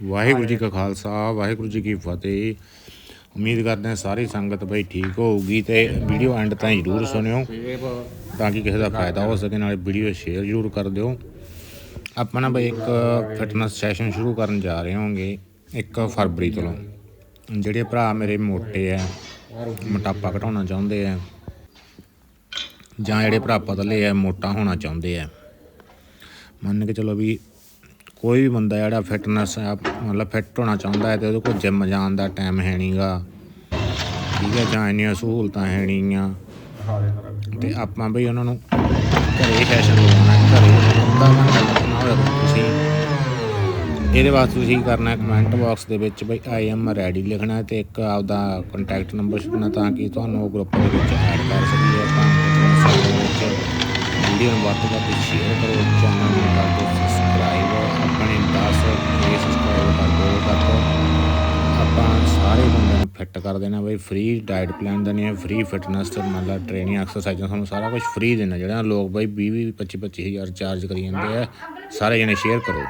ਵਾਹਿਗੁਰੂ ਜੀ ਕਾ ਖਾਲਸਾ ਵਾਹਿਗੁਰੂ ਜੀ ਕੀ ਫਤਿਹ। ਉਮੀਦ ਕਰਦੇ ਹਾਂ ਸਾਰੀ ਸੰਗਤ ਬਈ ਠੀਕ ਹੋਊਗੀ ਤੇ ਵੀਡੀਓ ਐਂਡ ਤਾਈਂ ਜ਼ਰੂਰ ਸੁਣਿਓ ਤਾਂ ਕਿ ਕਿਸੇ ਦਾ ਫਾਇਦਾ ਹੋ ਸਕੇ ਨਾਲੇ ਵੀਡੀਓ ਸ਼ੇਅਰ ਜ਼ਰੂਰ ਕਰ ਦਿਓ। ਆਪਾਂ ਨਾ ਬਈ ਇੱਕ ਫਿਟਨੈਸ ਸੈਸ਼ਨ ਸ਼ੁਰੂ ਕਰਨ ਜਾ ਰਹੇ ਹੋਵਾਂਗੇ 1 ਫਰਵਰੀ ਤੋਂ। ਜਿਹੜੇ ਭਰਾ ਮੇਰੇ ਮੋਟੇ ਆ ਮੋਟਾਪਾ ਘਟਾਉਣਾ ਚਾਹੁੰਦੇ ਆ ਜਾਂ ਜਿਹੜੇ ਭਰਾ ਪਤਲੇ ਆ ਮੋਟਾ ਹੋਣਾ ਚਾਹੁੰਦੇ ਆ। ਮੰਨ ਕੇ ਚਲੋ ਵੀ ਕੋਈ ਵੀ ਬੰਦਾ ਜਿਹੜਾ ਫਿਟਨੈਸ ਮਤਲਬ ਫਿੱਟ ਹੋਣਾ ਚਾਹੁੰਦਾ ਹੈ ਤੇ ਉਹਦੇ ਕੋਲ ਜਿਮ ਜਾਣ ਦਾ ਟਾਈਮ ਹੈ ਨਹੀਂਗਾ ਠੀਕ ਹੈ, ਜਾਂ ਇੰਨੀਆਂ ਸਹੂਲਤਾਂ ਹੈ ਨਹੀਂਆਂ ਤੇ ਆਪਾਂ ਬਈ ਉਹਨਾਂ ਨੂੰ ਘਰੇ ਸੈਸ਼ਨ ਲਵਾਉਣਾ ਘਰੇ ਅੱਧਾ ਘੰਟਾ ਲੱਗਣਾ ਹੋਇਆ ਤੁਸੀਂ। ਇਹਦੇ ਵਾਸਤੇ ਤੁਸੀਂ ਕੀ ਕਰਨਾ ਕਮੈਂਟ ਬਾਕਸ ਦੇ ਵਿੱਚ ਬਈ ਆਈ ਐਮ ਰੈਡੀ ਲਿਖਣਾ ਹੈ ਤੇ ਇੱਕ ਆਪਦਾ ਕੰਟੈਕਟ ਨੰਬਰ ਛੱਡਣਾ ਤਾਂ ਕਿ ਤੁਹਾਨੂੰ ਉਹ ਗਰੁੱਪ ਦੇ ਵਿੱਚ ਐਡ ਕਰ ਸਕੀਏ ਆਪਾਂ। ਵੀਡੀਓ ਨੂੰ ਵੱਧ ਤੋਂ ਵੱਧ ਸ਼ੇਅਰ ਕਰੋ ਚੈਨਲ ਨੂੰ ਕਰ ਦਿਓ ਸਬਸਕ੍ਰਾਈਬ ਨੂੰ ਫਿੱਟ ਕਰ ਦੇਣਾ ਬਈ ਫ੍ਰੀ ਡਾਈਟ ਪਲਾਨ ਦੇਣੀ ਹੈ ਫ੍ਰੀ ਫਿਟਨੈਸ ਤੇ ਮਤਲਬ ਟ੍ਰੇਨਿੰਗ ਐਕਸਰਸਾਈਜ਼ਾਂ ਤੁਹਾਨੂੰ ਸਾਰਾ ਕੁਝ ਫ੍ਰੀ ਦੇਣਾ ਜਿਹੜਾ ਲੋਕ ਬਈ 20 20 25 25 ਹਜ਼ਾਰ ਚਾਰਜ ਕਰੀ ਜਾਂਦੇ ਆ, ਸਾਰੇ ਜਣੇ ਸ਼ੇਅਰ ਕਰੋ।